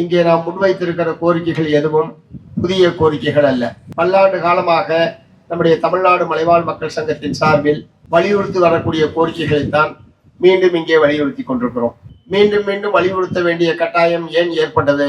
இங்கே நாம் முன்வைத்திருக்கிற கோரிக்கைகள் எதுவும் புதிய கோரிக்கைகள் அல்ல. பல்லாண்டு காலமாக நம்முடைய தமிழ்நாடு மலைவாழ் மக்கள் சங்கத்தின் சார்பில் வலியுறுத்தி வரக்கூடிய கோரிக்கைகளை தான் மீண்டும் இங்கே வலியுறுத்தி கொண்டிருக்கிறோம். மீண்டும் மீண்டும் வலியுறுத்த வேண்டிய கட்டாயம் ஏன் ஏற்பட்டது?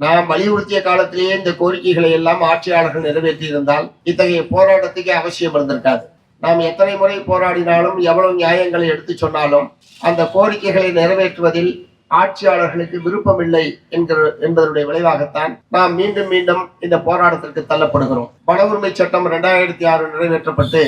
நாம் வலியுறுத்திய காலத்திலேயே இந்த கோரிக்கைகளை எல்லாம் ஆட்சியாளர்கள் நிறைவேற்றியிருந்தால் இத்தகைய போராட்டத்துக்கு அவசியம் இருந்திருக்காது. நாம் எத்தனை முறை போராடினாலும் எவ்வளவு நியாயங்களை எடுத்து சொன்னாலும் அந்த கோரிக்கைகளை நிறைவேற்றுவதில் ஆட்சியாளர்களுக்கு விருப்பமில்லை என்கிற என்பதனுடைய விளைவாகத்தான் நாம் மீண்டும் மீண்டும் இந்த போராட்டத்திற்கு தள்ளப்படுகிறோம். பண உரிமை சட்டம் இரண்டாயிரத்தி ஆறு நிறைவேற்றப்பட்டு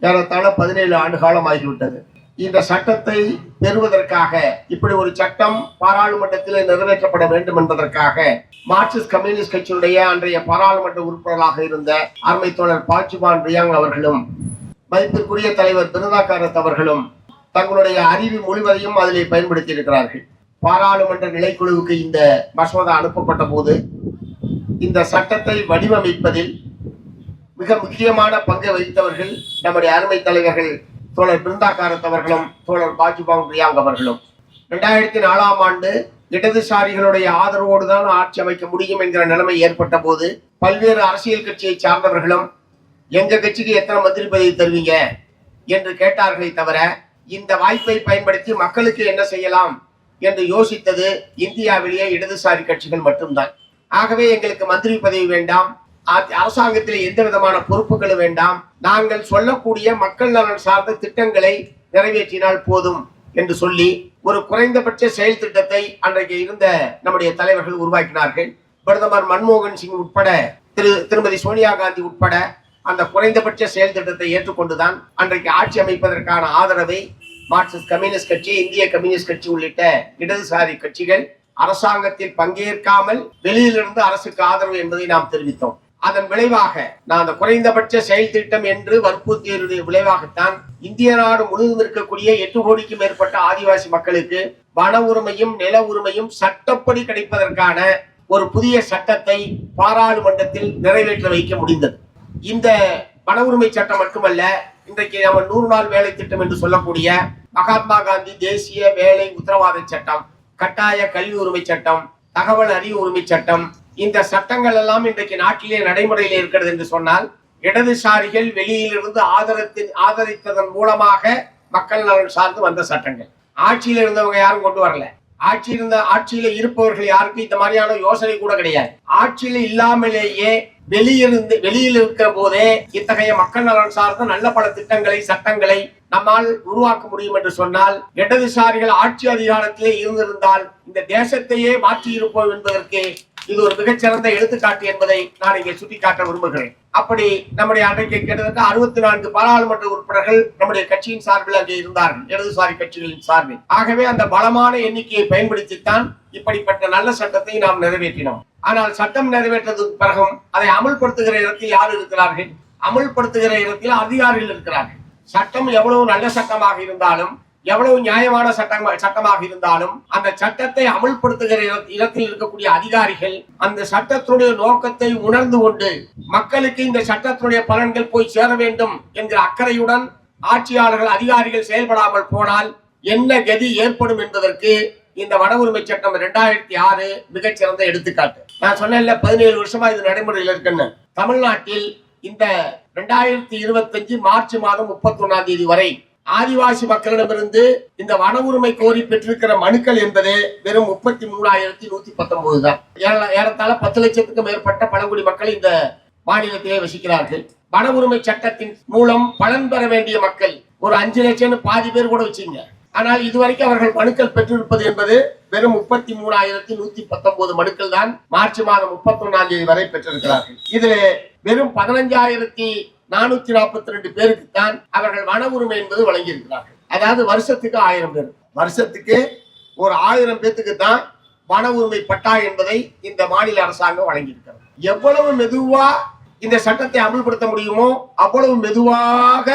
ஏறத்தாழ பதினேழு ஆண்டு காலம் ஆகிவிட்டது இந்த சட்டத்தை பெறுவதற்காக இப்படி ஒரு சட்டம் பாராளுமன்றத்தில் நிறைவேற்றப்பட வேண்டும் என்பதற்காக மார்க்சிஸ்ட் கம்யூனிஸ்ட் கட்சியுடைய அன்றைய பாராளுமன்ற உறுப்பினராக இருந்த அருமை தோழர் பாச்சுபான் ரியாங் அவர்களும் மதிப்பிற்குரிய தலைவர் பிருந்தாகாரத் அவர்களும் தங்களுடைய அறிவு முழுவதையும் அதிலே பயன்படுத்தி இருக்கிறார்கள் பாராளுமன்ற நிலைக்குழுவுக்கு இந்த மசோதா அனுப்பப்பட்ட போது இந்த சட்டத்தை வடிவமைப்பதில் மிக முக்கியமான பங்கை வகித்தவர்கள் நம்முடைய அருமை தலைவர்கள் தோழர் பிருந்தாகாரத் அவர்களும் தோழர் பாஜுபாங் பிரியாங் அவர்களும். இரண்டாயிரத்தி நாலாம் ஆண்டு இடதுசாரிகளுடைய ஆதரவோடு தான் ஆட்சி அமைக்க முடியும் என்கிற நிலைமை ஏற்பட்ட போது பல்வேறு அரசியல் கட்சியை சார்ந்தவர்களும் எங்க கட்சிக்கு எத்தனை மந்திரி பதவி தருவீங்க? என்று கேட்டார்களே தவிர இந்த வாய்ப்பை பயன்படுத்தி மக்களுக்கு என்ன செய்யலாம்? என்று யோசித்தது இந்தியாவிலேயே இடதுசாரி கட்சிகள் மட்டும்தான். ஆகவே எங்களுக்கு மந்திரி பதவி வேண்டாம். அரசாங்கத்தில் எந்த விதமான பொறுப்புகளும் வேண்டாம். நாங்கள் சொல்லக்கூடிய மக்கள் நலன் சார்ந்த திட்டங்களை நிறைவேற்றினால் போதும் என்று சொல்லி ஒரு குறைந்தபட்ச செயல் திட்டத்தை அன்றைக்கு இருந்த நம்முடைய தலைவர்கள் உருவாக்கினார்கள். பிரதமர் மன்மோகன் சிங் உட்பட திரு திருமதி சோனியா காந்தி உட்பட அந்த குறைந்தபட்ச செயல் திட்டத்தை ஏற்றுக்கொண்டுதான் அன்றைக்கு ஆட்சி அமைப்பதற்கான ஆதரவை மார்க்சிஸ்ட் கம்யூனிஸ்ட் கட்சி இந்திய கம்யூனிஸ்ட் கட்சி உள்ளிட்ட இடதுசாரி கட்சிகள் அரசாங்கத்தில் பங்கேற்காமல் வெளியிலிருந்து அரசுக்கு ஆதரவு என்பதை நாம் தெரிவித்தோம். அதன் விளைவாக நான் அந்த குறைந்தபட்ச செயல் திட்டம் என்று வற்புறுத்தியதுடைய விளைவாகத்தான் இந்திய நாடு முழுவதும் இருக்கக்கூடிய எட்டு கோடிக்கு மேற்பட்ட ஆதிவாசி மக்களுக்கு வன உரிமையும் நில உரிமையும் சட்டப்படி கிடைப்பதற்கான ஒரு புதிய சட்டத்தை பாராளுமன்றத்தில் நிறைவேற்ற வைக்க முடிந்தது. இந்த வன உரிமை சட்டம் மட்டுமல்ல இன்றைக்கு நம்ம நூறு நாள் வேலை திட்டம் என்று சொல்லக்கூடிய மகாத்மா காந்தி தேசிய வேலை உத்தரவாத சட்டம் கட்டாய கல்வி உரிமை சட்டம் தகவல் அறிவு உரிமை சட்டம் இந்த சட்டங்கள் எல்லாம் இன்றைக்கு நாட்டிலே நடைமுறையில் இருக்கிறது என்று சொன்னால் இடதுசாரிகள் வெளியிலிருந்து ஆதரத்தின் ஆதரித்ததன் மூலமாக மக்கள் நலன் சார்ந்து வந்த சட்டங்கள். ஆட்சியில் இருந்தவங்க யாரும் கொண்டு வரல. ஆட்சி இருந்த ஆட்சியில இருப்பவர்கள் யாருக்கும் இந்த மாதிரியான யோசனை கூட கிடையாது. ஆட்சியில இல்லாமலேயே வெளியிருந்து வெளியில் இருக்கிற போதே இத்தகைய மக்கள் நலன் சார்ந்த நல்ல பல திட்டங்களை சட்டங்களை நம்மால் உருவாக்க முடியும் என்று சொன்னால் இடதுசாரிகள் ஆட்சி அதிகாரத்திலே இருந்திருந்தால் இந்த தேசத்தையே மாற்றி இருப்போம் என்பதற்கு இது ஒரு மிகச்சிறந்த எடுத்துக்காட்டு என்பதை நான் இங்கே சுட்டிக்காட்ட விரும்புகிறேன். அப்படி நம்முடைய அன்றைக்கு கிட்டத்தட்ட அறுபத்தி நான்கு பாராளுமன்ற உறுப்பினர்கள் நம்முடைய கட்சியின் சார்பில் அங்கே இருந்தார்கள் இடதுசாரி கட்சிகளின் சார்பில். ஆகவே அந்த பலமான எண்ணிக்கையை பயன்படுத்தித்தான் இப்படிப்பட்ட நல்ல சட்டத்தை நாம் நிறைவேற்றினோம். ஆனால் சட்டம் நிறைவேற்றதுக்கு பிறகும் அதை அமல்படுத்துகிற இடத்தில் யார் இருக்கிறார்கள்? அமல்படுத்துகிற இடத்தில் அதிகாரிகள் இருக்கிறார்கள். சட்டம் எவ்வளவு நல்ல சட்டமாக இருந்தாலும் எவ்வளவு நியாயமான சட்டம் சட்டமாக இருந்தாலும் அந்த சட்டத்தை அமல்படுத்துகிற இட- இடத்தில் இருக்கக்கூடிய அதிகாரிகள் அந்த சட்டத்தினுடைய நோக்கத்தை உணர்ந்து கொண்டு மக்களுக்கு இந்த சட்டத்தினுடைய பலன்கள் போய் சேர வேண்டும் என்கிற அக்கறையுடன் ஆட்சியாளர்கள் அதிகாரிகள் செயல்படாமல் போனால் என்ன கதி ஏற்படும் என்பதற்கு இந்த வட உரிமை சட்டம் இரண்டாயிரத்தி ஆறு மிகச்சிறந்த எடுத்துக்காட்டு. நான் சொன்னேன்ல பதினேழு வருஷமா இது நடைமுறையில் இருக்குன்னு. தமிழ்நாட்டில் இந்த ரெண்டாயிரத்தி இருபத்தஞ்சு மார்ச் மாதம் முப்பத்தி ஒன்னாம் தேதி வரை ஆதிவாசி மக்களிடமிருந்து இந்த வன உரிமை கோரி பெற்றிருக்கிற மனுக்கள் என்பது வெறும் முப்பத்தி மூணாயிரத்தி நூத்தி பத்தொன்பது தான். ஏறத்தாழ பத்து லட்சத்துக்கும் மேற்பட்ட பழங்குடி மக்கள் இந்த மாநிலத்திலே வசிக்கிறார்கள். வன உரிமை சட்டத்தின் மூலம் பலன் பெற வேண்டிய மக்கள் ஒரு அஞ்சு லட்சம்னு பாதி பேர் கூட வச்சுங்க ஆனால் இதுவரைக்கும் அவர்கள் மனுக்கள் பெற்றிருப்பது என்பது வெறும் முப்பத்தி மூணாயிரத்தி நூத்தி பத்தொன்பது மனுக்கள் தான் மார்ச் மாதம் முப்பத்தி ஒன்னாம் தேதி வரை பெற்றிருக்கிறார்கள். இதுல வெறும் பதினஞ்சாயிரத்தி நானூத்தி நாற்பத்தி ரெண்டு பேருக்கு தான் அவர்கள் வன உரிமை என்பது வழங்கியிருக்கிறார்கள். அதாவது வருஷத்துக்கு ஆயிரம் பேர். வருஷத்துக்கு ஒரு ஆயிரம் பேத்துக்கு தான் வன உரிமை பட்டா என்பதை இந்த மாநில அரசாங்கம் வழங்கியிருக்கிறது. எவ்வளவு மெதுவா இந்த சட்டத்தை அமல்படுத்த முடியுமோ அவ்வளவு மெதுவாக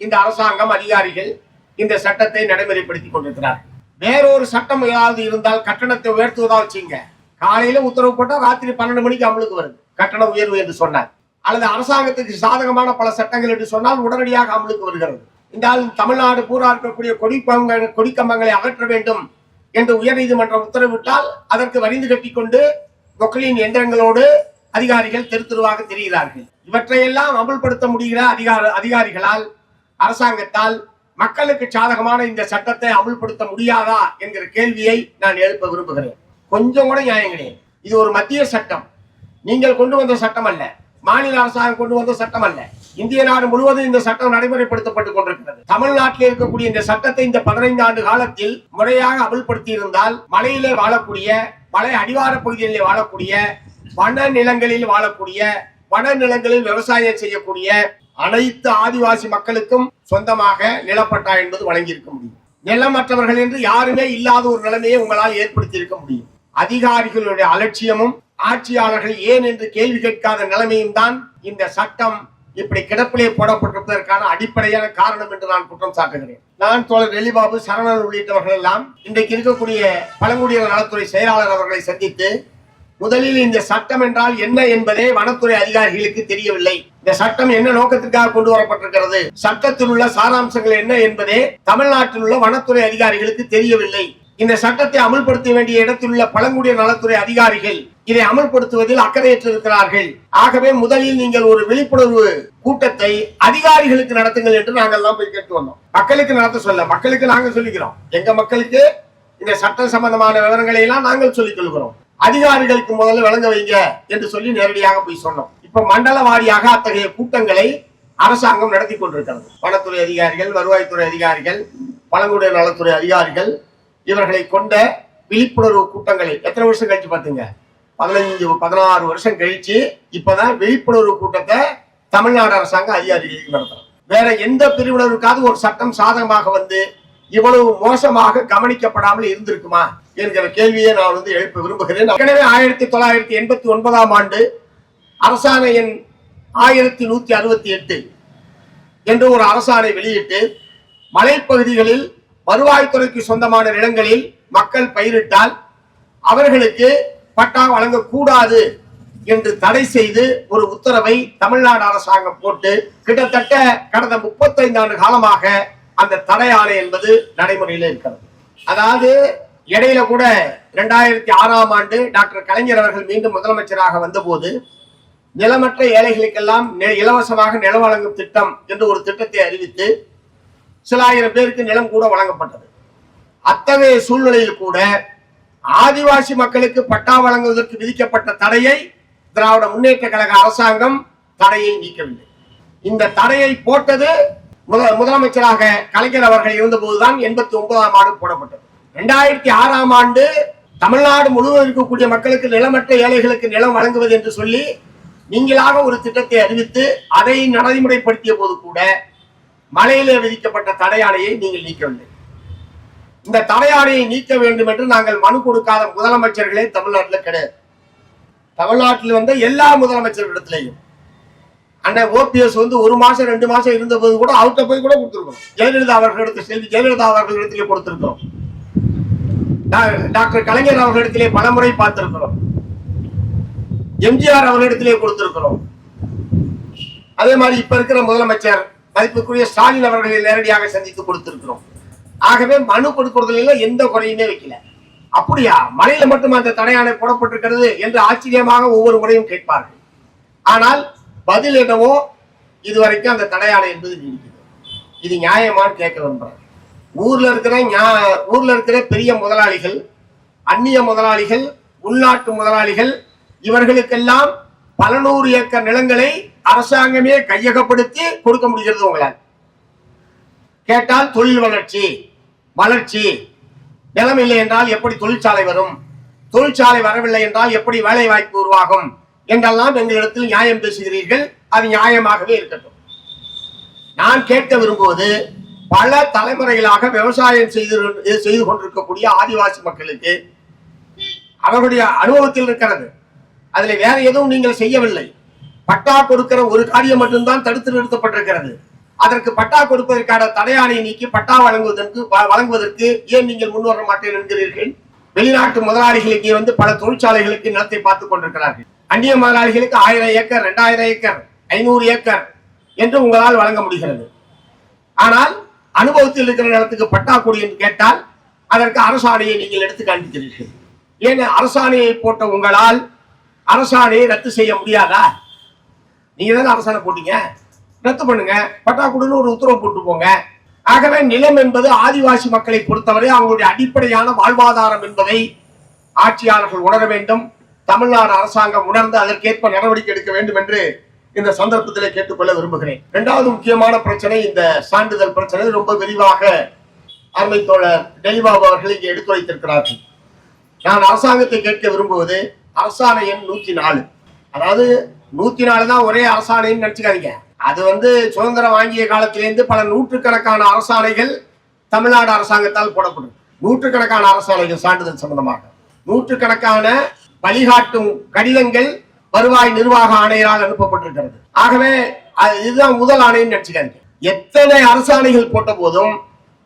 இந்த அரசாங்கம் அதிகாரிகள் இந்த சட்டத்தை நடைமுறைப்படுத்தி கொண்டிருக்கிறார். வேறொரு சட்டம் ஏதாவது இருந்தால் கட்டணத்தை உயர்த்துவதா வச்சுங்க காலையில உத்தரவு போட்டா ராத்திரி பன்னெண்டு மணிக்கு அமலுக்கு வருது. கட்டண உயர்வு என்று சொன்னார். அல்லது அரசாங்கத்துக்கு சாதகமான பல சட்டங்கள் என்று சொன்னால் உடனடியாக அமலுக்கு வருகிறது. இந்த தமிழ்நாடு பூரா இருக்கக்கூடிய கொடிப்பங்க கொடிக்கம்பங்களை அகற்ற வேண்டும் என்று உயர்நீதிமன்றம் உத்தரவிட்டால் அதற்கு வரிந்து கட்டிக்கொண்டு மக்களின் எந்திரங்களோடு அதிகாரிகள் தெரு தெருவாக தெரிகிறார்கள். இவற்றையெல்லாம் அமல்படுத்த முடிகிற அதிகார அதிகாரிகளால் அரசாங்கத்தால் மக்களுக்கு சாதகமான இந்த சட்டத்தை அமல்படுத்த முடியாதா என்கிற கேள்வியை நான் எழுப்ப விரும்புகிறேன். கொஞ்சம் கூட நியாயம் கிடையாது. இது ஒரு மத்திய சட்டம். நீங்கள் கொண்டு வந்த சட்டம் அல்ல. மாநில அரசாங்கம் கொண்டு வந்த சட்டம் அல்ல. இந்திய நாடு முழுவதும் இந்த சட்டம் நடைமுறைப்படுத்தப்பட்டுக் கொண்டிருக்கிறது. தமிழ்நாட்டில் இருக்கக்கூடிய இந்த சட்டத்தை இந்த பதினைந்து ஆண்டு காலத்தில் முறையாக அமல்படுத்தி இருந்தால் மலையிலே வாழக்கூடிய மலை அடிவார பகுதிகளிலே வாழக்கூடிய வன நிலங்களில் வாழக்கூடிய வன நிலங்களில் விவசாயம் செய்யக்கூடிய அனைத்து ஆதிவாசி மக்களுக்கும் சொந்தமாக நிலப்பட்டா என்பது வழங்கியிருக்க முடியும். நிலமற்றவர்கள் என்று யாருமே இல்லாத ஒரு நிலைமையை உங்களால் ஏற்படுத்தி இருக்க முடியும். அதிகாரிகளுடைய அலட்சியமும் ஆட்சியாளர்கள் ஏன் என்று கேள்வி கேட்காத நிலைமையும் தான் இந்த சட்டம் இப்படி கிடப்பிலே போடப்பட்டிருப்பதற்கான அடிப்படையான காரணம் என்று நான் குற்றம் சாட்டுகிறேன். நான் தோழர் வெளிபாபு சரணன் உள்ளிட்டவர்கள் எல்லாம் இன்றைக்கு இருக்கக்கூடிய பழங்குடியினர் நலத்துறை செயலாளர் அவர்களை சந்தித்து முதலில் இந்த சட்டம் என்றால் என்ன என்பதே வனத்துறை அதிகாரிகளுக்கு தெரியவில்லை. இந்த சட்டம் என்ன நோக்கத்திற்காக கொண்டு வரப்பட்டிருக்கிறது? சட்டத்தில் உள்ள சாராம்சங்கள் என்ன என்பதே தமிழ்நாட்டில் உள்ள வனத்துறை அதிகாரிகளுக்கு தெரியவில்லை. இந்த சட்டத்தை அமல்படுத்த வேண்டிய இடத்தில் உள்ள பழங்குடியின நலத்துறை அதிகாரிகள் இதை அமல்படுத்துவதில் அக்கறையற்றிருக்கிறார்கள். ஆகவே முதலில் நீங்கள் ஒரு விழிப்புணர்வு கூட்டத்தை அதிகாரிகளுக்கு நடத்துங்கள் என்று நாங்கள் எல்லாம் போய் கேட்டு வந்தோம். மக்களுக்கு நடத்த சொல்ல மக்களுக்கு நாங்கள் சொல்லிக்கிறோம். எங்க மக்களுக்கு இந்த சட்டம் சம்பந்தமான விவரங்களை எல்லாம் நாங்கள் சொல்லிக் கொள்கிறோம். அதிகாரிகளுக்கு முதல்ல வழங்க வைங்க என்று சொல்லி நேரடியாக போய் சொன்னோம். இப்ப மண்டல வாரியாக அத்தகைய கூட்டங்களை அரசாங்கம் நடத்தி கொண்டிருக்கிறது. வனத்துறை அதிகாரிகள் வருவாய்த்துறை அதிகாரிகள் பழங்குடியினர் நலத்துறை அதிகாரிகள் இவர்களை கொண்ட விழிப்புணர்வு கூட்டங்களை எத்தனை வருஷம் கழிச்சு பார்த்துங்க பதினஞ்சு பதினாறு வருஷம் கழிச்சு இப்பதான் விழிப்புணர்வு கூட்டத்தை தமிழ்நாடு அரசாங்கம் அதிகாரிகளுக்கு நடத்துறோம். வேற எந்த பிரிவினருக்காவது ஒரு சட்டம் சாதகமாக வந்து இவ்வளவு மோசமாக கவனிக்கப்படாமல் இருந்திருக்குமா? என்கிற கேள்வியை நான் வந்து எழுப்ப விரும்புகிறேன். ஏற்கனவே ஆயிரத்தி தொள்ளாயிரத்தி எண்பத்தி ஒன்பதாம் ஆண்டு அரசாணை எண் ஆயிரத்தி நூத்தி அறுபத்தி எட்டு என்று ஒரு அரசாணை வெளியிட்டு மலைப்பகுதிகளில் வருவாய்த்துறைக்கு சொந்தமான நிலங்களில் மக்கள் பயிரிட்டால் அவர்களுக்கு பட்டா வழங்கக்கூடாது என்று தடை செய்து ஒரு உத்தரவை தமிழ்நாடு அரசாங்கம் போட்டு கிட்டத்தட்ட கடந்த முப்பத்தைந்து ஆண்டு காலமாக அந்த தடை ஆணை என்பது நடைமுறையில் இருக்கிறது. அதாவது இடையில கூட இரண்டாயிரத்தி ஆறாம் ஆண்டு டாக்டர் கலைஞர் அவர்கள் மீண்டும் முதலமைச்சராக வந்தபோது நிலமற்ற ஏழைகளுக்கெல்லாம் இலவசமாக நிலம் வழங்கும் திட்டம் என்று ஒரு திட்டத்தை அறிவித்து சில ஆயிரம் பேருக்கு நிலம் கூட வழங்கப்பட்டது. அத்தகைய சூழ்நிலையில் கூட ஆதிவாசி மக்களுக்கு பட்டா வழங்குவதற்கு விதிக்கப்பட்ட தடையை திராவிட முன்னேற்ற கழக அரசாங்கம் தடையை நீக்கவில்லை. இந்த தடையை போட்டது முதலமைச்சராக கலைஞர் அவர்கள் இருந்தபோதுதான் எண்பத்தி ஒன்பதாம் ஆண்டு போடப்பட்டது. இரண்டாயிரத்தி ஆறாம் ஆண்டு தமிழ்நாடு முழுவதும் இருக்கக்கூடிய மக்களுக்கு நிலமற்ற ஏழைகளுக்கு நிலம் வழங்குவது என்று சொல்லி நீங்களாக ஒரு திட்டத்தை அறிவித்து அதை நடைமுறைப்படுத்திய போது கூட மலையிலே விதிக்கப்பட்ட தடையாணையை நீங்கள் நீக்கவில்லை இந்த தடையாணையை நீக்க வேண்டும் என்று நாங்கள் மனு கொடுக்காத முதலமைச்சர்களே தமிழ்நாட்டில் கிடையாது. தமிழ்நாட்டில் வந்த எல்லா முதலமைச்சர்களிடத்திலையும். அண்ணன் ஓபிஎஸ் வந்து ஒரு மாசம் ரெண்டு மாசம் இருந்தபோது கூட அவர்கிட்ட போய் கூட கொடுத்துருக்கோம் ஜெயலலிதா அவர்களிடத்தில் செல்வி ஜெயலலிதா அவர்களிடத்திலே கொடுத்துருக்கோம் டாக்டர் கலைஞர் அவர்களிடத்திலே பலமுறை பார்த்திருக்கிறோம். எம்ஜிஆர் அவர்களிடத்திலே கொடுத்திருக்கிறோம். அதே மாதிரி இப்ப இருக்கிற முதலமைச்சர் மதிப்புக்குரிய ஸ்டாலின் அவர்களை நேரடியாக சந்தித்து கொடுத்திருக்கிறோம். ஆகவே மனு கொடுக்கறதுல எந்த குறையுமே வைக்கல. அப்படியா? மலையில மட்டும் அந்த தடையாணை போடப்பட்டிருக்கிறது என்று ஆச்சரியமாக ஒவ்வொரு முறையும் கேட்பார்கள். ஆனால் பதில் என்னவோ இதுவரைக்கும் அந்த தடையாணை என்பது நீடிக்கிறது இது நியாயமான்னு கேட்க விரும்புறேன் ஊர்ல இருக்கிற ஞா- ஊர்ல இருக்கிற பெரிய முதலாளிகள் அந்நிய முதலாளிகள் உள்நாட்டு முதலாளிகள் இவர்களுக்கெல்லாம் பல நூறு ஏக்கர் நிலங்களை அரசாங்கமே கையகப்படுத்தி கொடுக்க முடிகிறது உங்களால். கேட்டால் தொழில் வளர்ச்சி வளர்ச்சி. நிலம் இல்லை என்றால் எப்படி தொழிற்சாலை வரும்? தொழிற்சாலை வரவில்லை என்றால் எப்படி வேலை வாய்ப்பு உருவாகும்? என்றெல்லாம் எங்களிடத்தில் நியாயம் பேசுகிறீர்கள். அது நியாயமாகவே இருக்கட்டும். நான் கேட்க விரும்புவது பல தலைமுறைகளாக விவசாயம் செய்து செய்து கொண்டிருக்கக்கூடிய ஆதிவாசி மக்களுக்கு அவர்களுடைய அனுபவத்தில் இருக்கிறது. அதில் வேற எதுவும் நீங்கள் செய்யவில்லை. பட்டா கொடுக்கிற ஒரு காரியம் மட்டும்தான் தடுத்து நிறுத்தப்பட்டிருக்கிறது. அதற்கு பட்டா கொடுப்பதற்கான தடையாணை நீக்கி பட்டா வழங்குவதற்கு வ- வழங்குவதற்கு ஏன் நீங்கள் முன் வர மாட்டேன் என்கிறீர்கள்? வெளிநாட்டு முதலாளிகளுக்கு வந்து பல தொழிற்சாலைகளுக்கு நிலத்தை பார்த்துக் கொண்டிருக்கிறார்கள். அந்நிய முதலாளிகளுக்கு ஆயிரம் ஏக்கர் இரண்டாயிரம் ஏக்கர் ஐநூறு ஏக்கர் என்று உங்களால் வழங்க முடிகிறது. ஆனால் அனுபவத்தில் இருக்கிற நேரத்துக்கு பட்டா கொடு என்று கேட்டால் அதற்கு அரசாணையை நீங்கள் எடுத்து காண்பிக்கிறீர்கள். ஏன் அரசாணையை போட்ட உங்களால் அரசாணையை ரத்து செய்ய முடியாதா? நீங்க தானே அரசாணை போட்டீங்க. ரத்து பண்ணுங்க. பட்டாக்குடின்னு ஒரு உத்தரவு போட்டு போங்க. ஆகவே நிலம் என்பது ஆதிவாசி மக்களை பொறுத்தவரை அவங்களுடைய அடிப்படையான வாழ்வாதாரம் என்பதை ஆட்சியாளர்கள் உணர வேண்டும். தமிழ்நாடு அரசாங்கம் உணர்ந்து அதற்கேற்ப நடவடிக்கை எடுக்க வேண்டும் என்று இந்த சந்தர்ப்பத்திலே கேட்டுக்கொள்ள விரும்புகிறேன். இரண்டாவது முக்கியமான பிரச்சனை இந்த சான்றிதழ் பிரச்சனை. ரொம்ப விரிவாக அருமை தோழர் டெலிபாபு அவர்கள் இங்கே எடுத்துரைத்திருக்கிறார்கள் நான் அரசாங்கத்தை கேட்க விரும்புவது அரசாணை எண் நூத்தி நாலு. அதாவது நூத்தி நாலு தான் ஒரே அரசாணைன்னு நினைச்சுக்காதீங்க. அது வந்து சுதந்திரம் வாங்கிய காலத்திலேருந்து பல நூற்றுக்கணக்கான அரசாணைகள் தமிழ்நாடு அரசாங்கத்தால் போடப்படும் நூற்றுக்கணக்கான அரசாணைகள் சான்றிதழ் சம்பந்தமாக. நூற்றுக்கணக்கான வழிகாட்டும் கடிதங்கள் வருவாய் நிர்வாக ஆணையரால் அனுப்பப்பட்டிருக்கிறது. ஆகவே அது இதுதான் முதல் ஆணைன்னு நினைச்சுக்காதீங்க. எத்தனை அரசாணைகள் போட்ட போதும்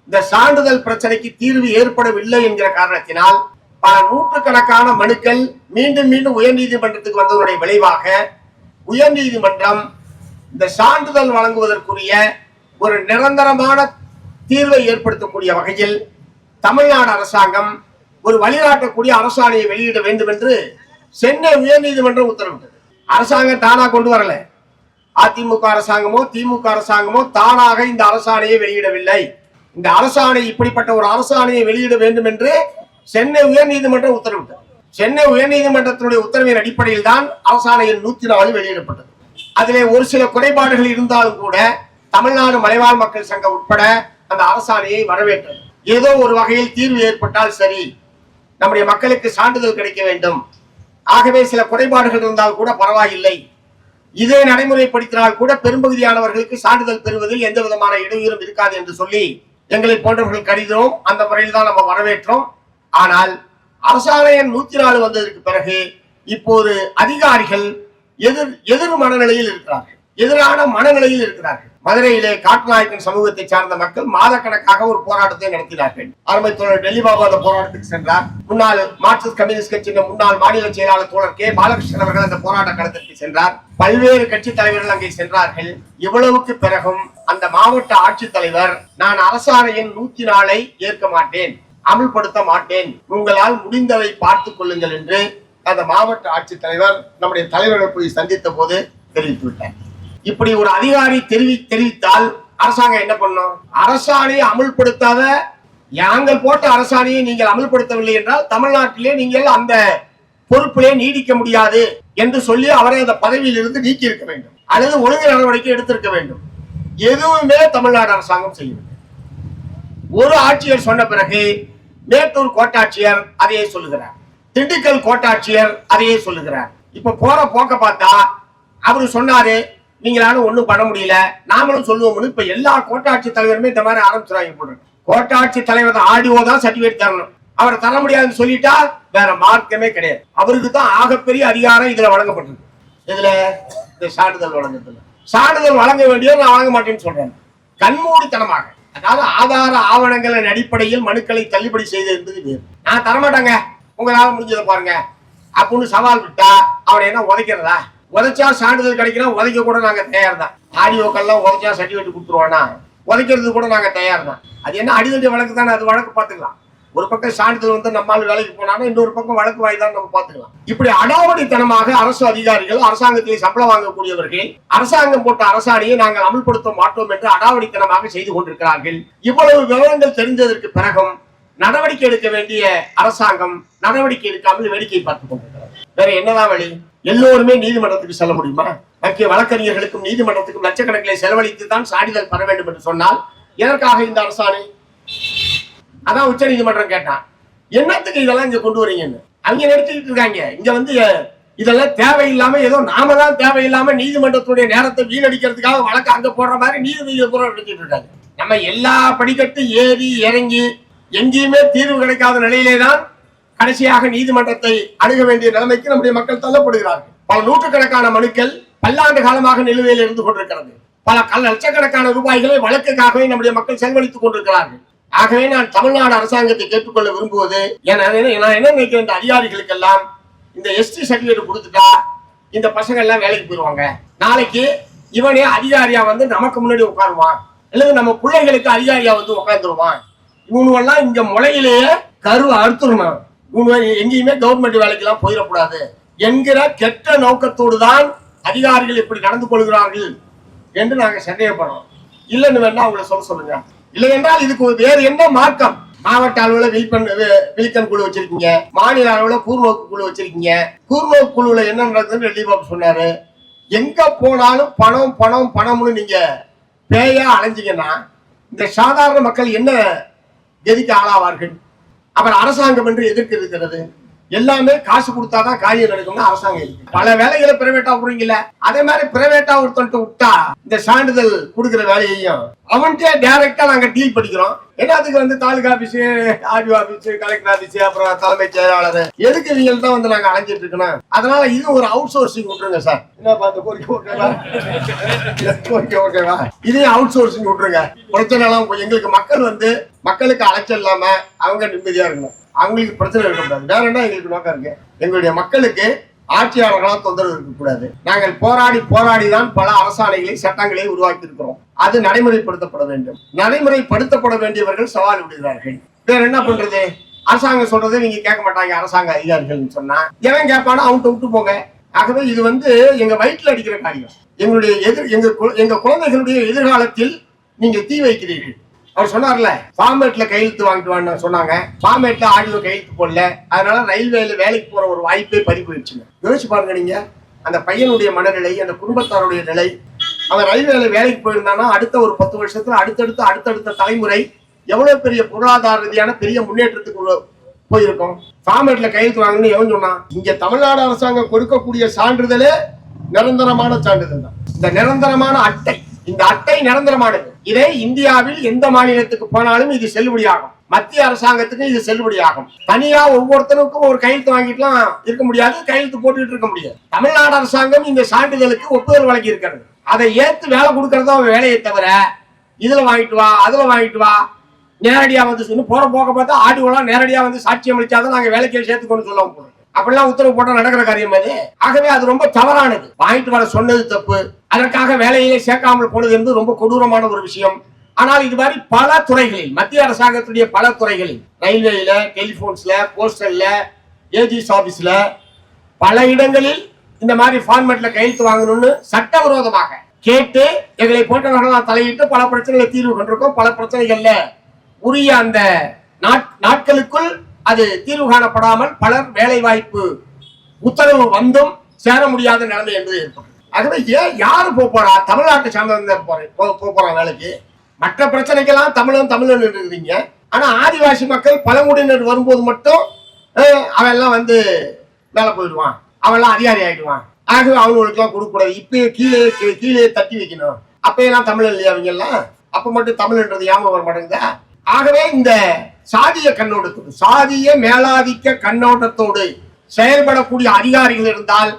இந்த சான்றிதழ் பிரச்சனைக்கு தீர்வு ஏற்படவில்லை என்கிற காரணத்தினால் பல நூற்றுக்கணக்கான மனுக்கள் மீண்டும் மீண்டும் உயர்நீதிமன்றத்துக்கு வந்ததனுடைய விளைவாக உயர்நீதிமன்றம் இந்த சான்றிதழ் வழங்குவதற்குரிய ஒரு நிரந்தரமான தீர்வை ஏற்படுத்தக்கூடிய வகையில் தமிழ்நாடு அரசாங்கம் ஒரு வழிகாட்டக்கூடிய அரசாணையை வெளியிட வேண்டும் என்று சென்னை உயர்நீதிமன்றம் உத்தரவிட்டது அரசாங்கம் தானா கொண்டு வரல. அதிமுக அரசாங்கமோ திமுக அரசாங்கமோ தானாக இந்த அரசாணையை வெளியிடவில்லை. இந்த அரசாணை இப்படிப்பட்ட ஒரு அரசாணையை வெளியிட வேண்டும் என்று சென்னை உயர்நீதிமன்றம் உத்தரவிட்டது சென்னை உயர்நீதிமன்றத்தினுடைய உத்தரவின் அடிப்படையில் தான் அரசாணையின் நூத்தி நாலு வெளியிடப்பட்டது. அதிலே ஒரு சில குறைபாடுகள் இருந்தாலும் கூட தமிழ்நாடு மலைவாழ் மக்கள் சங்கம் உட்பட அந்த அரசாணையை வரவேற்றது. ஏதோ ஒரு வகையில் தீர்வு ஏற்பட்டால் சரி. நம்முடைய மக்களுக்கு சான்றிதழ் கிடைக்க வேண்டும். ஆகவே சில குறைபாடுகள் இருந்தால் கூட பரவாயில்லை. இதை நடைமுறைப்படுத்தினால் கூட பெரும்பகுதியானவர்களுக்கு சான்றிதழ் பெறுவதில் எந்த விதமான இடையூறும் இருக்காது என்று சொல்லி எங்களை போன்றவர்கள் கடிதம் அந்த முறையில் தான் நம்ம வரவேற்றோம். ஆனால் அரசாணை எண் நூத்தி நாலு வந்ததற்கு பிறகு இப்போது அதிகாரிகள் எதிர் எதிர் மனநிலையில் இருக்கிறார்கள். எதிரான மனநிலையில் இருக்கிறார்கள். மதுரையிலே காட்டுநாயக்கன் சமூகத்தை சார்ந்த மக்கள் மாதக்கணக்காக ஒரு போராட்டத்தை நடத்தினார்கள். அருமை தோழர் டெல்லி பாபு அந்த போராட்டத்துக்கு சென்றார். முன்னாள் மார்க்சிஸ்ட் கம்யூனிஸ்ட் கட்சியின் முன்னாள் மாநில செயலாளர் தோழர் கே. பாலகிருஷ்ணன் அவர்கள் அந்த போராட்ட களத்திற்கு சென்றார். பல்வேறு கட்சி தலைவர்கள் அங்கே சென்றார்கள். இவ்வளவுக்கு பிறகும் அந்த மாவட்ட ஆட்சித்தலைவர் நான் அரசாணையின் நூத்தி நாளை ஏற்க மாட்டேன் அமல்படுத்த மாட்டேன். உங்களால் முடிந்ததை பார்த்துக் கொள்ளுங்கள் என்று அந்த மாவட்ட ஆட்சித்தலைவர் நம்முடைய தலைவர்கள் போய் சந்தித்த போது தெரிவித்து விட்டார். இப்படி ஒரு அதிகாரி தெரிவி தெரிவித்தால் அரசாங்கம் என்ன பண்ணும்? அரசாணையை அமல்படுத்தாத நாங்கள் போட்ட அரசாணையை நீங்கள் அமல்படுத்தவில்லை என்றால் தமிழ்நாட்டிலே நீங்கள் அந்த பொறுப்பிலே நீடிக்க முடியாது என்று சொல்லி அவரை அந்த பதவியில் இருந்து நீக்கி இருக்க வேண்டும். அல்லது ஒழுங்கு நடவடிக்கை எடுத்திருக்க வேண்டும். எதுவுமே தமிழ்நாடு அரசாங்கம் செய்யவில்லை. ஒரு ஆட்சியர் சொன்ன பிறகு மேட்டூர் கோட்டாட்சியர் அதையே சொல்லுகிறார். திண்டுக்கல் கோட்டாட்சியர் அதையே சொல்லுகிறார். இப்ப போற போக்க பார்த்தா அவரு சொன்னாரு நீங்களாலும் ஒன்றும் பண்ண முடியல. நாமளும் சொல்லுவோம்னு இப்போ எல்லா கோட்டாட்சி தலைவருமே இந்த மாதிரி ஆரம்பிச்சுறாங்க போடுறேன் கோட்டாட்சி தலைவர் ஆடிஓ தான் சர்டிஃபிகேட் தரணும். அவர் தர முடியாதுன்னு சொல்லிட்டா வேற மார்க்கமே கிடையாது. அவருக்கு தான் ஆகப்பெரிய அதிகாரம் இதுல வழங்கப்பட்டிருக்கு. இதுல இந்த சான்றிதழ் வழங்குறதுல. சான்றிதழ் வழங்க வேண்டியது நான் வழங்க மாட்டேன்னு சொல்றேன். கண்மூடித்தனமாக. அதாவது ஆதார ஆவணங்களின் அடிப்படையில் மனுக்களை தள்ளுபடி செய்து என்பது வேறு. நான் தரமாட்டேங்க. உங்களால் முடிஞ்சதை பாருங்க. அப்படின்னு சவால் விட்டா அவனை என்ன உதைக்கிறதா? உதைச்சா சான்றிதழ் கிடைக்கிறோம் உதைக்க கூட நாங்க தயார் தான் ஆடியோக்கெல்லாம் உதைச்சா சர்டிஃபிகேட் கொடுத்துருவானா உதைக்கிறது கூட நாங்க தயார் தான் அது என்ன அடிதடி வழக்கு தானே அது வழக்கு பார்த்துக்கலாம். ஒரு பக்கம் சான்றிதழ் வந்து நம்மால் வேலைக்கு போனாலும் இன்னொரு பக்கம் வழக்கு வாய்தான் நம்ம பார்த்துக்கலாம். இப்படி அடாவடித்தனமாக அரசு அதிகாரிகள் அரசாங்கத்தில் சம்பளம் வாங்கக்கூடியவர்கள் அரசாங்கம் போட்ட அரசாணையை நாங்கள் அமல்படுத்த மாட்டோம் என்று அடாவடித்தனமாக செய்து கொண்டிருக்கிறார்கள். இவ்வளவு விவரங்கள் தெரிந்ததற்கு பிறகும் நடவடிக்கை எடுக்க வேண்டிய அரசாங்கம் நடவடிக்கை எடுக்காமல் வேடிக்கை பார்த்துக் கொண்டிருக்கிறது. வேற என்னதான் வழி? எல்லோருமே நீதிமன்றத்துக்கு செல்ல முடியுமா? முக்கிய வழக்கறிஞர்களுக்கும் நீதிமன்றத்துக்கும் லட்சக்கணக்கிலே செலவழித்து தான் சான்றிதழ் பெற வேண்டும் என்று சொன்னால் எதற்காக இந்த அரசாணை? அதான் உச்ச நீதிமன்றம் கேட்டான். என்னத்துக்கு இதெல்லாம் இங்க கொண்டு வரீங்கன்னு? அவங்க நிறுத்திக்கிட்டு இருக்காங்க. இங்க வந்து இதெல்லாம் தேவையில்லாம ஏதோ நாம தான் தேவையில்லாம நீதிமன்றத்துடைய நேரத்தை வீணடிக்கிறதுக்காக வழக்கு அங்க போடுற மாதிரி நீதிபதி பூரா நினைச்சிட்டு இருக்காங்க. நம்ம எல்லா படிக்கட்டு ஏறி இறங்கி எங்கேயுமே தீர்வு கிடைக்காத நிலையிலே தான் கடைசியாக நீதிமன்றத்தை அணுக வேண்டிய நிலைமைக்கு நம்முடைய மக்கள் தள்ளப்படுகிறார்கள். பல நூற்றுக்கணக்கான மனுக்கள் பல்லாண்டு காலமாக நிலுவையில் இருந்து கொண்டிருக்கிறது. பல கல் லட்சக்கணக்கான ரூபாய்களை வழக்குக்காகவே நம்முடைய மக்கள் செலவழித்துக் கொண்டிருக்கிறார்கள். ஆகவே நான் தமிழ்நாடு அரசாங்கத்தை கேட்டுக்கொள்ள விரும்புவது நான் என்ன நினைக்கிறேன் இந்த அதிகாரிகளுக்கெல்லாம் இந்த எஸ்டி சர்டிபிகேட் கொடுத்துட்டா இந்த பசங்க எல்லாம் வேலைக்கு போயிருவாங்க. நாளைக்கு இவனே அதிகாரியா வந்து நமக்கு முன்னாடி உட்காருவான். அல்லது நம்ம பிள்ளைகளுக்கு அதிகாரியா வந்து உட்காந்துருவான் இவனுவெல்லாம் இங்க முளையிலேயே கரு அறுத்துருமா இவனு எங்கேயுமே கவர்மெண்ட் வேலைக்கெல்லாம் போயிடக்கூடாது என்கிற கெட்ட நோக்கத்தோடு தான் அதிகாரிகள் இப்படி நடந்து கொள்கிறார்கள் என்று நாங்கள் சந்தேகப்படுறோம். இல்லைன்னு வேணா அவங்கள சொல்ல சொல்லுங்க. இல்லை என்றால் இதுக்கு வேறு என்ன மார்க்கம்? மாவட்ட அளவுல விழிப்பன் வி- குழு வச்சிருக்கீங்க. மாநில அளவுல கூர்நோக்கு குழு வச்சிருக்கீங்க. கூர்நோக்கு குழுல என்ன நடக்குதுன்னு டெல்லி பாபு சொன்னாரு. எங்க போனாலும் பணம் பணம் பணம்னு நீங்க பேயா அலைஞ்சிங்கன்னா இந்த சாதாரண மக்கள் என்ன கதிக்கு ஆளாவார்கள்? அவர் அரசாங்கம் என்று எதிர்க்கு இருக்கிறது. எல்லாமே காசு கொடுத்தாதான் காரியம் நடக்கும்னு அரசாங்கம் இருக்கு. பல வேலைகளை பிரைவேட்டா விடுறீங்கல்ல அதே மாதிரி பிரைவேட்டா ஒருத்தன்ட்டு விட்டா இந்த சான்றிதழ் கொடுக்குற வேலையையும் அவன்கிட்ட டைரக்டா நாங்க டீல் பண்ணிக்கிறோம். ஏன்னா அதுக்கு வந்து taluka office RTO office collector office அப்புறம் தலைமைச் செயலாளர் எதுக்கு இவங்க தான் வந்து நாங்க அலைஞ்சிட்டு இருக்கணும்? அதனால இது ஒரு அவுட் சோர்சிங் விட்டுருங்க சார். என்ன பார்த்து கோரிக்கை ஓகேவா ஓகே ஓகேவா இதையும் அவுட் சோர்சிங் விட்டுருங்க. பிரச்சனை எல்லாம் எங்களுக்கு மக்கள் வந்து மக்களுக்கு அலைச்சல் இல்லாம அவங்க நிம்மதியா இருக்கணும். அவங்களுக்கு பிரச்சனை இருக்கக்கூடாது. வேற என்ன எங்களுக்கு நோக்கம் இருக்கு? எங்களுடைய மக்களுக்கு ஆட்சியாளர்களால் தொந்தரவு இருக்கக்கூடாது. நாங்கள் போராடி போராடி தான் பல அரசாணைகளை சட்டங்களை உருவாக்கி இருக்கிறோம் அது நடைமுறைப்படுத்தப்பட வேண்டும். நடைமுறைப்படுத்தப்பட வேண்டியவர்கள் சவால் விடுகிறார்கள். வேற என்ன பண்றது? அரசாங்கம் சொல்றதை நீங்க கேட்க மாட்டாங்க அரசாங்க அதிகாரிகள்னு சொன்னா. எவன் கேட்பானோ அவன்கிட்ட விட்டு போங்க. ஆகவே இது வந்து எங்க வயிற்றுல அடிக்கிற காரியம். எங்களுடைய எதிர் எங்க எங்க குழந்தைகளுடைய எதிர்காலத்தில் நீங்க தீ வைக்கிறீர்கள். அவர் சொன்னார்ல ஃபார்மேட்ல கையெழுத்து வாங்கிட்டு வான்னு சொன்னாங்க. ஃபார்மேட்ல ஆடியோ கையெழுத்து போடல. அதனால ரயில்வேல வேலைக்கு போற ஒரு வாய்ப்பே பறி போயிடுச்சுங்க. யோசிச்சு பாருங்க நீங்க. அந்த பையனுடைய மனநிலை அந்த குடும்பத்தாருடைய நிலை. அவன் ரயில்வேல வேலைக்கு போயிருந்தானா அடுத்த ஒரு பத்து வருஷத்துல அடுத்தடுத்த அடுத்தடுத்த தலைமுறை எவ்வளவு பெரிய பொருளாதார ரீதியான பெரிய முன்னேற்றத்துக்கு போயிருக்கும் போயிருக்கோம். ஃபார்மேட்ல கையெழுத்து வாங்கணும்னு எவன் சொன்னான்? இங்க தமிழ்நாடு அரசாங்கம் கொடுக்கக்கூடிய சான்றிதழே நிரந்தரமான சான்றிதழ் தான் இந்த நிரந்தரமான அட்டை இந்த அட்டை நிரந்தரமானது. இதே இந்தியாவில் எந்த மாநிலத்துக்கு போனாலும் இது செல்லுபடியாகும். மத்திய அரசாங்கத்துக்கு இது செல்லுபடியாகும். தனியா ஒவ்வொருத்தருக்கும் ஒரு கையெழுத்து வாங்கிட்டுலாம் இருக்க முடியாது கையெழுத்து போட்டுட்டு இருக்க முடியாது. தமிழ்நாடு அரசாங்கம் இந்த சான்றிதழுக்கு ஒப்புதல் வழங்கி இருக்கிறது அதை ஏத்து வேலை கொடுக்கறது வேலையை தவிர இதுல வாங்கிட்டு வா அதுல வாங்கிட்டு வா நேரடியா வந்து போற போக பார்த்தா ஆடியோலாம் நேரடியா வந்து சாட்சியம் அளிச்சாதான் நாங்க வேலைக்கு சேர்த்துக்கொண்டு சொல்ல அப்படிலாம் உத்தரவு போட்டா நடக்கிற காரியம் அது. ஆகவே அது ரொம்ப தவறானது. வாங்கிட்டு வர சொன்னது தப்பு. அதற்காக வேலையிலே சேர்க்காமல் போனது என்பது ரொம்ப கொடூரமான ஒரு விஷயம். ஆனால் இது மாதிரி பல துறைகளில் மத்திய அரசாங்கத்துடைய பல துறைகளில் ரயில்வேல டெலிபோன்ஸ்ல போஸ்டல்ல ஏஜிஎஸ் ஆபீஸ்ல பல இடங்களில் இந்த மாதிரி ஃபார்மேட்ல கையெழுத்து வாங்கணும்னு சட்டவிரோதமாக கேட்டு எங்களை போன்றவர்களாம் தலையிட்டு பல பிரச்சனைகளை தீர்வு கொண்டிருக்கோம். பல பிரச்சனைகள்ல உரிய அந்த நாட்- நாட்களுக்குள் அது தீர்வு காணப்படாமல் பலர் வேலை வாய்ப்பு உத்தரவு வந்தும் சேர முடியாத நிலைமை என்பது ஏற்படும் ஆகவே ஏன் யாரு போக போறா? தமிழ்நாட்டை சார்ந்த போக போறான் வேலைக்கு. மற்ற பிரச்சனைக்கெல்லாம் தமிழன் தமிழன் இருக்கிறீங்க. ஆனா ஆதிவாசி மக்கள் பழங்குடியினர் வரும்போது மட்டும் அவெல்லாம் அவன் எல்லாம் வந்து மேல போயிடுவான். அவெல்லாம் அதிகாரி ஆயிடுவான். ஆகவே அவங்களுக்கு எல்லாம் கொடுக்க கூடாது இப்பயே கீழே கீழே தட்டி வைக்கணும். அப்பயெல்லாம் தமிழ் இல்லையா அவங்க எல்லாம் அப்ப மட்டும் தமிழ்ன்றது ஞாபகம் வர மாட்டேங்குதா? ஆகவே இந்த சாதிய கண்ணோட்டத்தோடு சாதிய மேலாதிக்க கண்ணோட்டத்தோடு செயல்படக்கூடிய அதிகாரிகள் இருந்தால்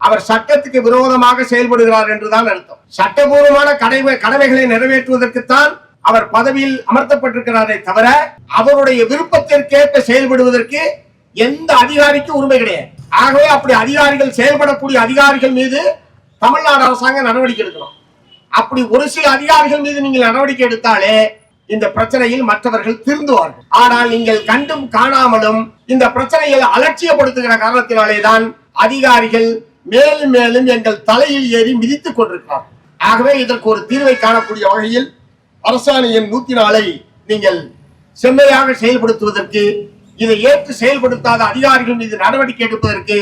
அவர் சட்டத்துக்கு விரோதமாக செயல்படுகிறார் என்றுதான் அர்த்தம். சட்டபூர்வமான கடமை கடமைகளை நிறைவேற்றுவதற்குத்தான் அவர் பதவியில் அமர்த்தப்பட்டிருக்கிறாரே தவிர அவருடைய விருப்பத்திற்கேற்ப செயல்படுவதற்கு எந்த அதிகாரிக்கும் உரிமை கிடையாது. ஆகவே அப்படி அதிகாரிகள் செயல்படக்கூடிய அதிகாரிகள் மீது தமிழ்நாடு அரசாங்கம் நடவடிக்கை எடுக்கணும். அப்படி ஒரு சில அதிகாரிகள் மீது நீங்கள் நடவடிக்கை எடுத்தாலே இந்த பிரச்சனையில் மற்றவர்கள் திருந்துவார்கள். ஆனால் நீங்கள் கண்டும் காணாமலும் இந்த பிரச்சனையை அலட்சியப்படுத்துகிற காரணத்தினாலேதான் அதிகாரிகள் மேலும் மேலும் எங்கள் தலையில் ஏறி மிதித்துக் கொண்டிருக்கிறார் ஆகவே இதற்கு ஒரு தீர்வை காணக்கூடிய வகையில் அரசாணையின் நூத்தி நாளை நீங்கள் செம்மையாக செயல்படுத்துவதற்கு இதை ஏற்று செயல்படுத்தாத அதிகாரிகள் மீது நடவடிக்கை எடுப்பதற்கு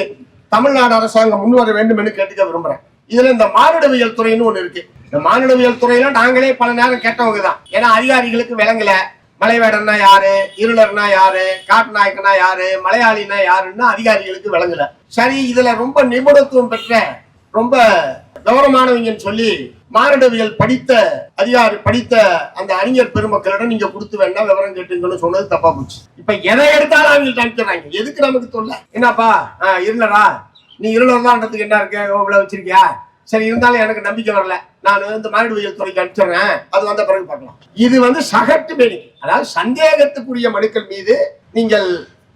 தமிழ்நாடு அரசாங்கம் முன்வர வேண்டும் என்று கேட்டுக்க விரும்புகிறேன். இதுல இந்த மானுடவியல் துறைன்னு ஒண்ணு இருக்கு. இந்த மானுடவியல் துறையில நாங்களே பல நேரம் கேட்டவங்க தான் ஏன்னா அதிகாரிகளுக்கு விளங்கல. மலைவேடன்னா யாரு? இருளர்னா யாரு? காட்டுநாயக்கனா யாரு? மலையாளினா யாருன்னு அதிகாரிகளுக்கு விளங்கல. சரி இதுல ரொம்ப நிபுணத்துவம் பெற்ற ரொம்ப கௌரவமானவங்கன்னு சொல்லி மானிடவியல் படித்த அதிகாரி படித்த அந்த அறிஞர் பெருமக்களிடம் நீங்க கொடுத்து வேணா விவரம் கேட்டுங்கன்னு சொன்னது தப்பா போச்சு. இப்ப எதை எடுத்தாலும் அவங்களுக்கு அனுப்பிடுறாங்க. எதுக்கு நமக்கு சொல்ல என்னப்பா? இருளரா நீ இருளர் தான்றதுக்கு என்ன இருக்கு? இவ்வளவு வச்சிருக்கியா? சரி இருந்தாலும் எனக்கு நம்பிக்கை வரல. நான் இந்த மானிடவியல் துறைக்கு அனுப்பிச்சிடுறேன். அது வந்த பிறகு பார்க்கலாம். இது வந்து சகட்டு மேனிக்கை அதாவது சந்தேகத்துக்குரிய மனுக்கள் மீது நீங்கள்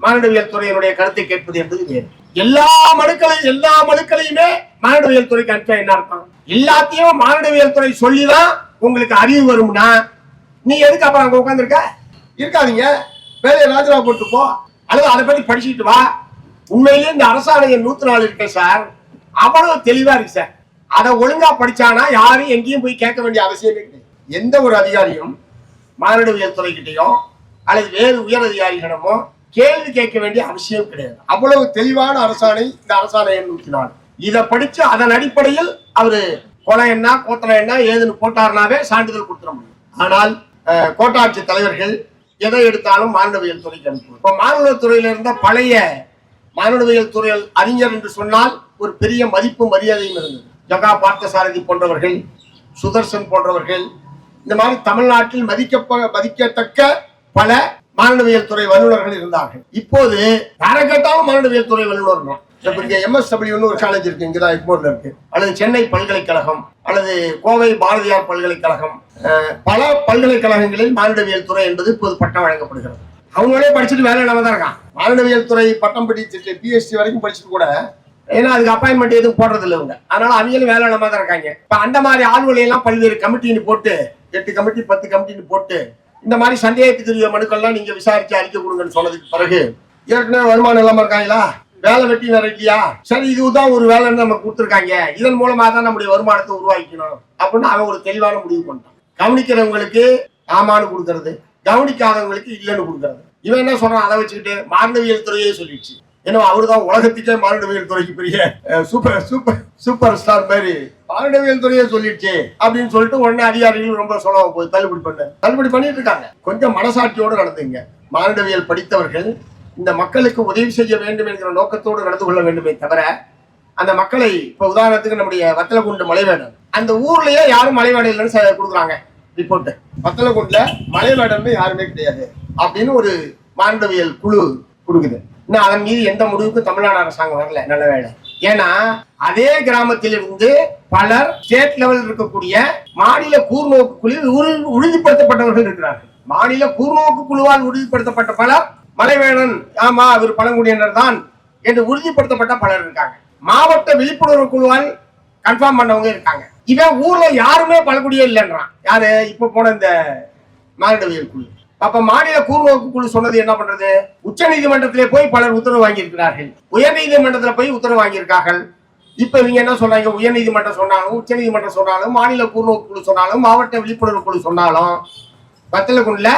மானிடவியல் துறையினுடைய கருத்தை கேட்பது என்பது வேறு. எல்லா மனுக்களையும் எல்லா மனுக்களையுமே மானிடவியல் துறைக்கு அனுப்பிச்சா என்ன அர்த்தம்? எல்லாத்தையும் மானிடவியல் துறை சொல்லிதான் உங்களுக்கு அறிவு வரும்னா நீ எதுக்கு அப்புறம் அங்க உட்காந்துருக்க இருக்காதீங்க. வேலையை ராஜினாமா போட்டு போ. அல்லது அதை பத்தி படிச்சுட்டு வா. உண்மையிலேயே இந்த அரசாணையை நூத்தி நாலு இருக்கேன் சார் அவ்வளவு தெளிவா இருக்கு சார் அதை ஒழுங்கா படிச்சானா யாரும் எங்கேயும் போய் கேட்க வேண்டிய அவசியமே கிடையாது. எந்த ஒரு அதிகாரியும் மானிடவியல் துறைகிட்டயோ அல்லது வேறு உயர் அதிகாரிகளிடமோ கேள்வி கேட்க வேண்டிய அவசியம் கிடையாது. அவ்வளவு தெளிவான அரசாணை இந்த அரசாணை நூத்தி நாலு. இதை படிச்சு அதன் அடிப்படையில் அவரு கொலை என்ன கோத்தலை என்ன ஏதுன்னு போட்டாருனாவே சான்றிதழ் கொடுத்துட முடியும். ஆனால் கோட்டாட்சி தலைவர்கள் எதை எடுத்தாலும் மாநிலவியல் துறைக்கு அனுப்புவோம் இப்போ மாநிலத்துறையில இருந்த பழைய மானுடவியல் துறையில் அறிஞர் என்று சொன்னால் ஒரு பெரிய மதிப்பு மரியாதையும் இருந்தது. ஜகா பார்த்தசாரதி போன்றவர்கள் சுதர்சன் போன்றவர்கள் இந்த மாதிரி தமிழ்நாட்டில் மதிக்க மதிக்கத்தக்க பல மானுடவியல் துறை வல்லுநர்கள் இருந்தார்கள். இப்போது யாரை கேட்டாலும் மானுடவியல் துறை வல்லுநர் இங்க எம்எஸ்டபிள்யூன்னு ஒரு காலேஜ் இருக்கு இங்கதான் எக்மோர்ல இருக்கு. அல்லது சென்னை பல்கலைக்கழகம் அல்லது கோவை பாரதியார் பல்கலைக்கழகம். பல பல்கலைக்கழகங்களில் மானுடவியல் துறை என்பது இப்போது பட்டம் வழங்கப்படுகிறது. அவங்களே படிச்சுட்டு வேலை இல்லாம தான் இருக்கான். மானுடவியல் துறை பட்டம் படிச்சுட்டு பிஎஸ்சி வரைக்கும் படிச்சுட்டு கூட ஏன்னா அதுக்கு அப்பாயின்மெண்ட் எதுவும் போடுறது இல்லை இவங்க. அதனால அவங்களும் வேலை இல்லாம தான் இருக்காங்க. இப்ப அந்த மாதிரி ஆள்களை எல்லாம் பல்வேறு கமிட்டின்னு போட்டு எட்டு கமிட்டி பத்து கமிட்டின்னு போட்டு இந்த மாதிரி சந்தேகத்துக்குரிய மனுக்கள்லாம் நீங்க விசாரிச்சு அறிக்கை கொடுங்கன்னு சொன்னதுக்கு பிறகு ஏற்கனவே வருமானம் இல்லாம இருக்காங்களா? வேலை வெட்டி வேற இல்லையா? சரி இதுதான் ஒரு வேலைன்னு நம்ம கொடுத்துருக்காங்க. இதன் மூலமா தான் நம்முடைய வருமானத்தை உருவாக்கிக்கணும். அப்படின்னு அவன் ஒரு தெளிவான முடிவு பண்ணிட்டான். கவனிக்கிறவங்களுக்கு ஆமான்னு கொடுக்கறது. கவனிக்காதவங்களுக்கு இல்லைன்னு கொடுக்கறது. இவன் என்ன சொல்றான்? அதை வச்சுக்கிட்டு மாணவியல் துறையே சொல்லிடுச்சு. ஏன்னா அவருதான் உலகத்துக்கே மானுடவியல் துறைக்கு பெரிய சூப்பர் சூப்பர் சூப்பர் ஸ்டார் மாதிரி. மானுடவியல் துறையே சொல்லிடுச்சு அப்படின்னு சொல்லிட்டு உடனே அதிகாரிகள் ரொம்ப சொல்ல போய் தள்ளுபடி பண்ண தள்ளுபடி பண்ணிட்டு இருக்காங்க. கொஞ்சம் மனசாட்சியோடு நடந்துங்க. மானுடவியல் படித்தவர்கள் இந்த மக்களுக்கு உதவி செய்ய வேண்டும் என்கிற நோக்கத்தோடு நடந்து கொள்ள வேண்டுமே தவிர அந்த மக்களை இப்ப உதாரணத்துக்கு நம்முடைய வத்தலகுண்டு மலைவேடன். அந்த ஊர்லயே யாரும் மலைவேடம் இல்லைன்னு ச- கொடுக்குறாங்க மலை வத்தலகுண்டுல யாருமே கிடையாது அப்படின்னு ஒரு மானுடவியல் குழு கொடுக்குது. இன்னும் அதன் மீது எந்த முடிவுக்கும் தமிழ்நாடு அரசாங்கம் வரல நல்ல வேலை ஏன்னா அதே கிராமத்தில் இருந்து பலர் ஸ்டேட் லெவலில் இருக்கக்கூடிய மாநில கூர்நோக்கு குழுவில் உறுதிப்படுத்தப்பட்டவர்கள் இருக்கிறார்கள். மாநில கூர்நோக்கு குழுவால் உறுதிப்படுத்தப்பட்ட பலர் மலைவேணன் ஆமா அவர் பழங்குடியினர் தான் என்று உறுதிப்படுத்தப்பட்ட பலர் இருக்காங்க. மாவட்ட விழிப்புணர்வு குழுவால் கன்ஃபார்ம் பண்ணவங்க இருக்காங்க. இவன் ஊர்ல யாருமே பழங்குடியே இல்லைன்றான். யாரு? இப்ப போன இந்த மானிடவியல் குழு. அப்ப மாநில கூர்நோக்கு குழு சொன்னது என்ன பண்றது? உச்ச நீதிமன்றத்திலே போய் பலர் உத்தரவு வாங்கியிருக்கிறார்கள். உயர் நீதிமன்றத்துல போய் உத்தரவு வாங்கியிருக்கார்கள். இப்ப இவங்க என்ன சொல்றாங்க உயர் நீதிமன்றம் சொன்னாலும் உச்ச நீதிமன்றம் சொன்னாலும் மாநில கூர்நோக்கு குழு சொன்னாலும் மாவட்ட விழிப்புணர்வு குழு சொன்னாலும் வத்தலகுண்டுல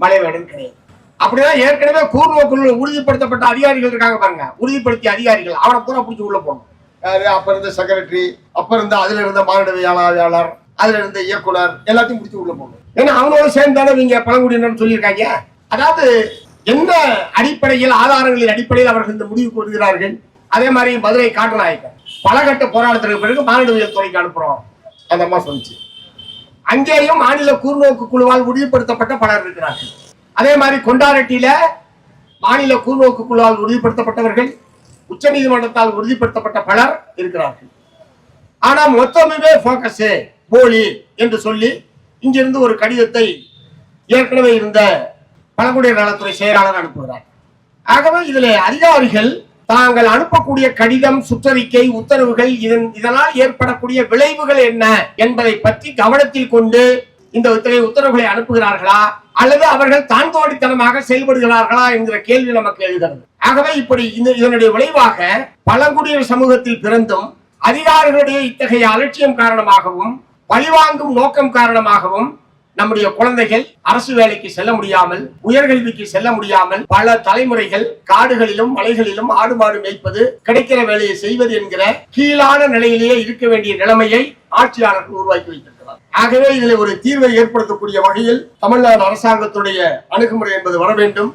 மலைவேடன் கிடையாது. அப்படிதான் ஏற்கனவே கூர்நோக்குள்ள உறுதிப்படுத்தப்பட்ட அதிகாரிகள் இருக்காங்க பாருங்க. உறுதிப்படுத்திய அதிகாரிகள். அவனை பூரா பிடிச்சி உள்ள போகணும் அப்ப இருந்த செக்ரட்டரி அப்ப இருந்த அதுல இருந்த மாநிலவியலாளர் அதுல இருந்த இயக்குனர் எல்லாத்தையும் முடிச்சு உள்ள போகணும். ஏன்னா அவனோட சேர்ந்தானே நீங்க பழங்குடியினர் சொல்லியிருக்காங்க. அதாவது எந்த அடிப்படையில் ஆதாரங்களின் அடிப்படையில் அவர்கள் இந்த முடிவுக்கு வருகிறார்கள் அதே மாதிரி மதுரை காட்டுநாயக்கர். பலகட்ட போராட்டத்திற்கு பிறகு மாநிலவியல் துறைக்கு அனுப்புறோம். அந்த அம்மா சொல்லிச்சு அங்கேயும் மாநில கூர்நோக்கு குழுவால் உறுதிப்படுத்தப்பட்ட பலர் இருக்கிறார்கள். அதே மாதிரி கொண்டாரட்டியில மாநில கூர்நோக்கு குழுவால் உறுதிப்படுத்தப்பட்டவர்கள் உச்சநீதிமன்றத்தால் உறுதிப்படுத்தப்பட்ட பலர் இருக்கிறார்கள். ஆனா மொத்தமுமே போக்கஸ் போலி என்று சொல்லி இங்கிருந்து ஒரு கடிதத்தை ஏற்கனவே இருந்த பழங்குடியினர் நலத்துறை செயலாளர் அனுப்புகிறார். ஆகவே இதில் அதிகாரிகள் தாங்கள் அனுப்பக்கூடிய கடிதம் சுற்றறிக்கை உத்தரவுகள் இதன் இதனால் ஏற்படக்கூடிய விளைவுகள் என்ன என்பதை பற்றி கவனத்தில் கொண்டு இந்த உத்தரவுகளை அனுப்புகிறார்களா? அல்லது அவர்கள் தான்தோடித்தனமாக செயல்படுகிறார்களா என்கிற கேள்வி நமக்கு எழுகிறது. ஆகவே இப்படி இந்த இதனுடைய விளைவாக பழங்குடியினர் சமூகத்தில் பிறந்தும் அதிகாரிகளுடைய இத்தகைய அலட்சியம் காரணமாகவும் பழிவாங்கும் நோக்கம் காரணமாகவும் நம்முடைய குழந்தைகள் அரசு வேலைக்கு செல்ல முடியாமல் உயர்கல்விக்கு செல்ல முடியாமல் பல தலைமுறைகள் காடுகளிலும் மலைகளிலும் ஆடு மாடு மேய்ப்பது கிடைக்கிற வேலையை செய்வது என்கிற கீழான நிலையிலேயே இருக்க வேண்டிய நிலைமையை ஆட்சியாளர்கள் உருவாக்கி இருக்கிறார் ஆகவே இதில் ஒரு தீர்வை ஏற்படுத்தக்கூடிய வகையில் தமிழ்நாடு அரசாங்கத்துடைய அணுகுமுறை என்பது வர வேண்டும்.